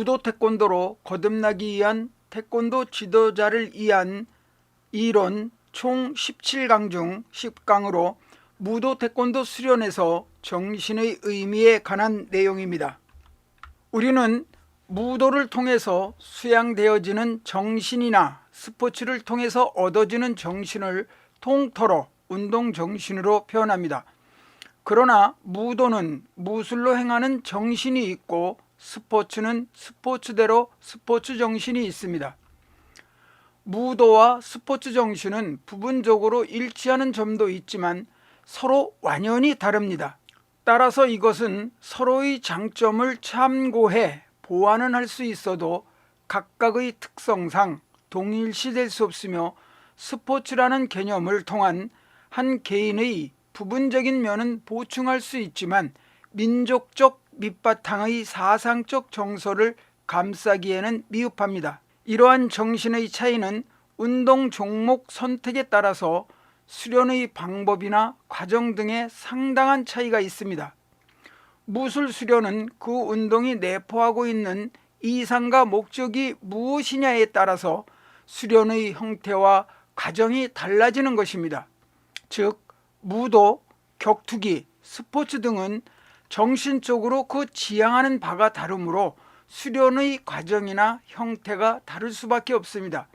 무도 태권도로 거듭나기 위한 태권도 지도자를 위한 이론 총 17강 중 10강으로 무도 태권도 수련에서 정신의 의미에 관한 내용입니다. 우리는 무도를 통해서 수양되어지는 정신이나 스포츠를 통해서 얻어지는 정신을 통틀어 운동 정신으로 표현합니다. 그러나 무도는 무술로 행하는 정신이 있고 스포츠는 스포츠대로 스포츠 정신이 있습니다. 무도와 스포츠 정신은 부분적으로 일치하는 점도 있지만 서로 완연히 다릅니다. 따라서 이것은 서로의 장점을 참고해 보완은 할 수 있어도 각각의 특성상 동일시될 수 없으며 스포츠라는 개념을 통한 한 개인의 부분적인 면은 보충할 수 있지만 민족적 밑바탕의 사상적 정서를 감싸기에는 미흡합니다. 이러한 정신의 차이는 운동 종목 선택에 따라서 수련의 방법이나 과정 등에 상당한 차이가 있습니다. 무술 수련은 그 운동이 내포하고 있는 이상과 목적이 무엇이냐에 따라서 수련의 형태와 과정이 달라지는 것입니다. 즉 무도, 격투기, 스포츠 등은 정신적으로 그 지향하는 바가 다르므로 수련의 과정이나 형태가 다를 수밖에 없습니다.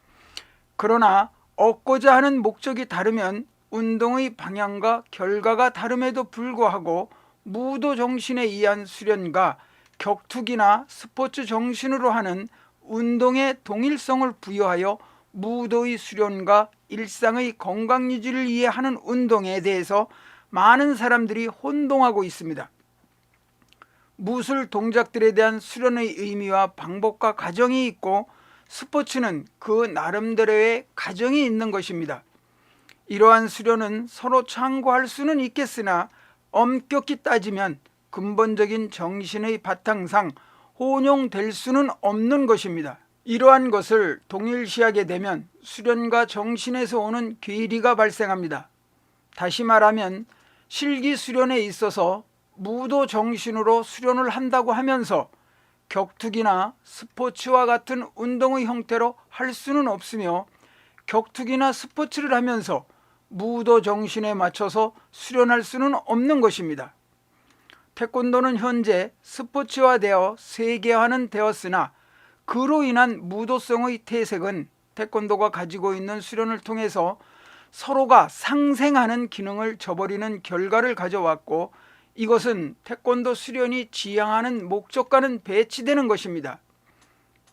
그러나 얻고자 하는 목적이 다르면 운동의 방향과 결과가 다름에도 불구하고 무도 정신에 의한 수련과 격투기나 스포츠 정신으로 하는 운동의 동일성을 부여하여 무도의 수련과 일상의 건강 유지를 위해 하는 운동에 대해서 많은 사람들이 혼동하고 있습니다. 무술 동작들에 대한 수련의 의미와 방법과 과정이 있고 스포츠는 그 나름대로의 과정이 있는 것입니다. 이러한 수련은 서로 참고할 수는 있겠으나 엄격히 따지면 근본적인 정신의 바탕상 혼용될 수는 없는 것입니다. 이러한 것을 동일시하게 되면 수련과 정신에서 오는 괴리가 발생합니다. 다시 말하면 실기 수련에 있어서 무도 정신으로 수련을 한다고 하면서 격투기나 스포츠와 같은 운동의 형태로 할 수는 없으며 격투기나 스포츠를 하면서 무도 정신에 맞춰서 수련할 수는 없는 것입니다. 태권도는 현재 스포츠화되어 세계화는 되었으나 그로 인한 무도성의 퇴색은 태권도가 가지고 있는 수련을 통해서 서로가 상생하는 기능을 저버리는 결과를 가져왔고 이것은 태권도 수련이 지향하는 목적과는 배치되는 것입니다.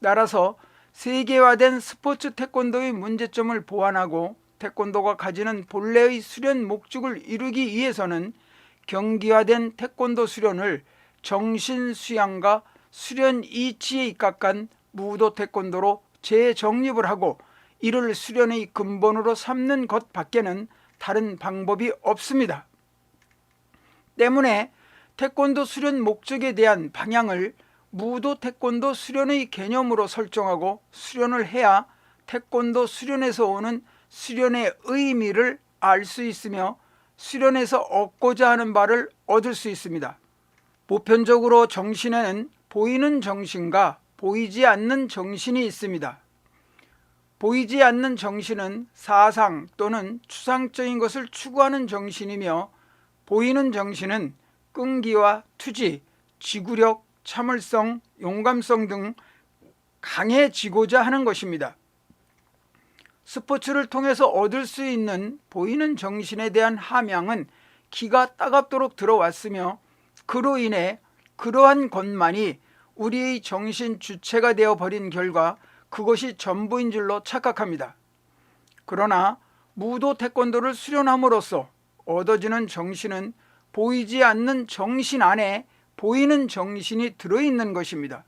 따라서 세계화된 스포츠 태권도의 문제점을 보완하고 태권도가 가지는 본래의 수련 목적을 이루기 위해서는 경기화된 태권도 수련을 정신 수양과 수련 이치에 입각한 무도 태권도로 재정립을 하고 이를 수련의 근본으로 삼는 것 밖에는 다른 방법이 없습니다. 때문에 태권도 수련 목적에 대한 방향을 무도 태권도 수련의 개념으로 설정하고 수련을 해야 태권도 수련에서 오는 수련의 의미를 알 수 있으며 수련에서 얻고자 하는 바를 얻을 수 있습니다. 보편적으로 정신에는 보이는 정신과 보이지 않는 정신이 있습니다. 보이지 않는 정신은 사상 또는 추상적인 것을 추구하는 정신이며 보이는 정신은 끈기와 투지, 지구력, 참을성, 용감성 등 강해지고자 하는 것입니다. 스포츠를 통해서 얻을 수 있는 보이는 정신에 대한 함양은 기가 따갑도록 들어왔으며 그로 인해 그러한 것만이 우리의 정신 주체가 되어 버린 결과 그것이 전부인 줄로 착각합니다. 그러나 무도 태권도를 수련함으로써 얻어지는 정신은 보이지 않는 정신 안에 보이는 정신이 들어있는 것입니다.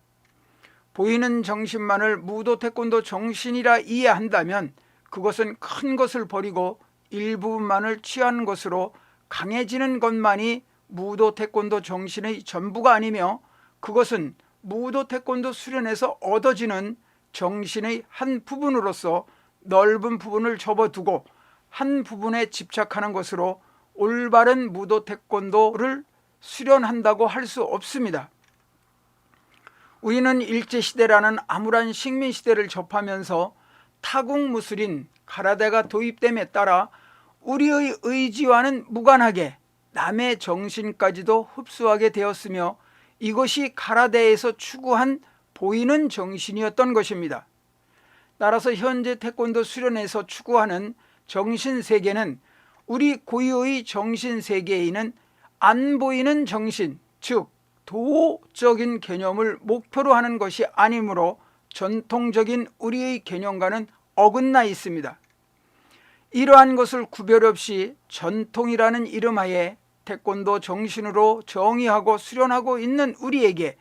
보이는 정신만을 무도 태권도 정신이라 이해한다면 그것은 큰 것을 버리고 일부분만을 취한 것으로 강해지는 것만이 무도 태권도 정신의 전부가 아니며 그것은 무도 태권도 수련에서 얻어지는 정신의 한 부분으로서 넓은 부분을 접어두고 한 부분에 집착하는 것으로 올바른 무도 태권도를 수련한다고 할 수 없습니다. 우리는 일제시대라는 암울한 식민시대를 접하면서 타국 무술인 가라데가 도입됨에 따라 우리의 의지와는 무관하게 남의 정신까지도 흡수하게 되었으며 이것이 가라데에서 추구한 보이는 정신이었던 것입니다. 따라서 현재 태권도 수련에서 추구하는 정신 세계는 우리 고유의 정신 세계에는 안 보이는 정신, 즉 도적인 개념을 목표로 하는 것이 아니므로 전통적인 우리의 개념과는 어긋나 있습니다. 이러한 것을 구별 없이 전통이라는 이름하에 태권도 정신으로 정의하고 수련하고 있는 우리에게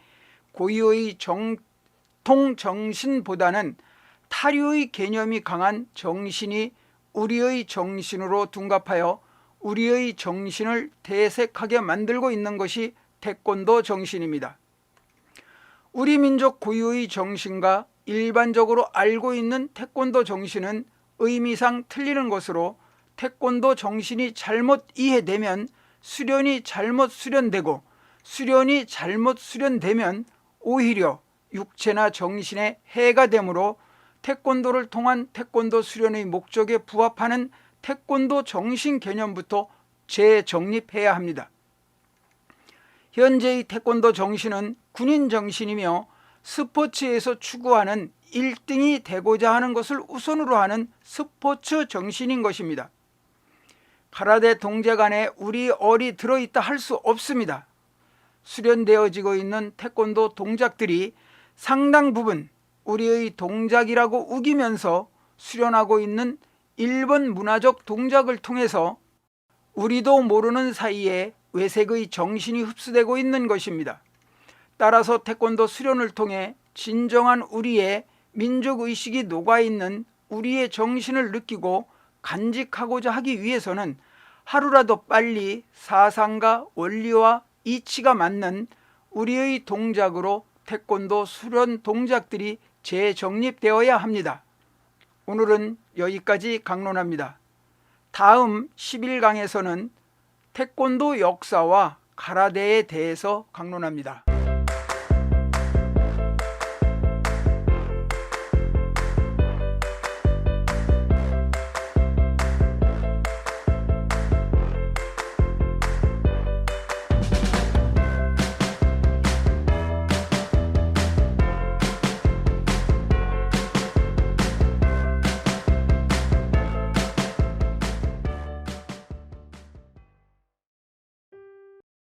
고유의 정통 정신보다는 타류의 개념이 강한 정신이 우리의 정신으로 둔갑하여 우리의 정신을 대색하게 만들고 있는 것이 태권도 정신입니다. 우리 민족 고유의 정신과 일반적으로 알고 있는 태권도 정신은 의미상 틀리는 것으로 태권도 정신이 잘못 이해되면 수련이 잘못 수련되고 수련이 잘못 수련되면 오히려 육체나 정신에 해가 되므로 태권도를 통한 태권도 수련의 목적에 부합하는 태권도 정신 개념부터 재정립해야 합니다. 현재의 태권도 정신은 군인 정신이며 스포츠에서 추구하는 1등이 되고자 하는 것을 우선으로 하는 스포츠 정신인 것입니다. 가라데 동작 안에 우리 얼이 들어있다 할 수 없습니다. 수련되어지고 있는 태권도 동작들이 상당 부분 우리의 동작이라고 우기면서 수련하고 있는 일본 문화적 동작을 통해서 우리도 모르는 사이에 외색의 정신이 흡수되고 있는 것입니다. 따라서 태권도 수련을 통해 진정한 우리의 민족 의식이 녹아 있는 우리의 정신을 느끼고 간직하고자 하기 위해서는 하루라도 빨리 사상과 원리와 이치가 맞는 우리의 동작으로 태권도 수련 동작들이 재정립되어야 합니다. 오늘은 여기까지 강론합니다. 다음 11강에서는 태권도 역사와 가라데에 대해서 강론합니다.